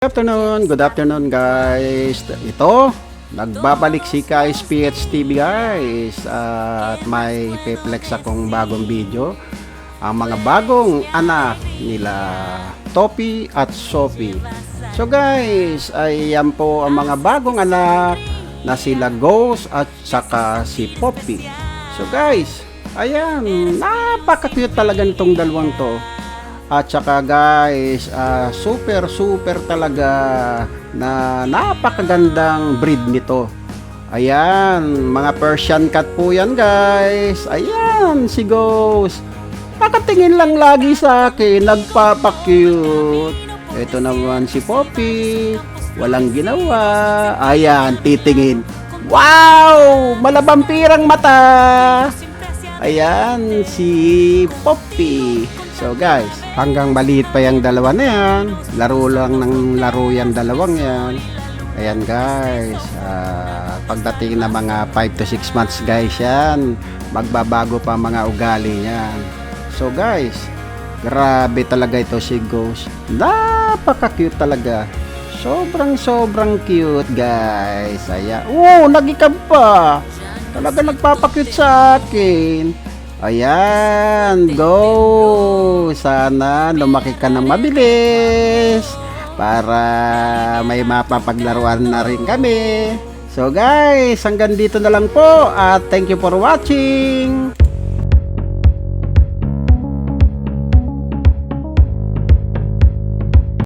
Good afternoon, good afternoon guys. Ito, nagbabalik si Kais PH TV guys. At may peplex akong bagong video. Ang mga bagong anak nila Topi at Sophie. So guys, ay yan po ang mga bagong anak na sila Ghost at saka si Poppy. So guys, ayan, napaka-cute talaga nitong dalawang to. At saka guys, ah, super super talaga na napakagandang breed nito. Ayan, mga Persian cat po yan guys. Ayan, si Ghost. Nakatingin lang lagi sa akin, nagpapakute. Ito naman si Poppy, walang ginawa. Ayan, titingin. Wow! Malabampirang mata! Ayan, si Poppy. So guys, hanggang maliit pa yung dalawa na yan. Laro lang ng laro yan dalawang yan. Ayan guys, ah, pagdating na mga 5 to 6 months guys yan, magbabago pa mga ugali niyan. So guys, grabe talaga ito si Ghost. Napaka-cute talaga. Sobrang sobrang cute guys. Ayan. Oh, nagikab pa. Talaga nagpapakute sa akin. Ayan, go! Sana lumaki ka ng mabilis para may mapapaglaruan na rin kami. So guys, hanggang dito na lang po at thank you for watching.